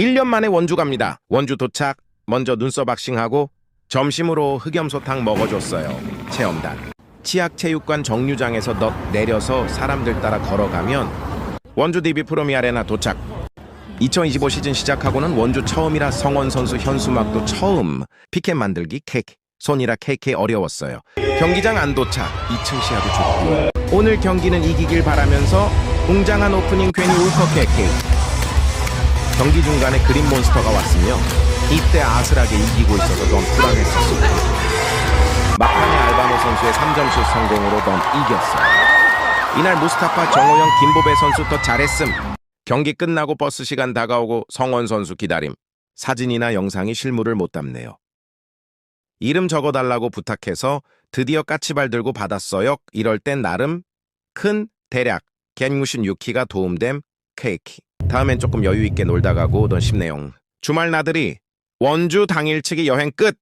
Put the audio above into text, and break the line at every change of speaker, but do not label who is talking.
1년 만에 원주 갑니다. 원주 도착. 먼저 눈썹 박싱하고 점심으로 흑염소탕 먹어줬어요. 체험단. 치악체육관 정류장에서 넛 내려서 사람들 따라 걸어가면 원주 DB 프로미 아레나 도착. 2025 시즌 시작하고는 원주 처음이라 성원 선수 현수막도 처음 피켓 만들기 케이크 손이라 케이크 어려웠어요. 경기장 안 도착 2층 시야도 좋고 오늘 경기는 이기길 바라면서 웅장한 오프닝 괜히 울컥했기 경기 중간에 그린 몬스터가 왔으며 이때 아슬하게 이기고 있어서 넌 불안했었어. 막판에 알바노 선수의 3점슛 성공으로 넌 이겼어. 이날 무스타파 정호영 김보배 선수 더 잘했음. 경기 끝나고 버스 시간 다가오고 성원 선수 기다림. 사진이나 영상이 실물을 못 담네요. 이름 적어달라고 부탁해서 드디어 까치발 들고 받았어요. 이럴 땐 나름 큰 대략 166키가 도움됨 케이크. 다음엔 조금 여유 있게 놀다 가고 넌 싶네요. 주말 나들이 원주 당일치기 여행 끝.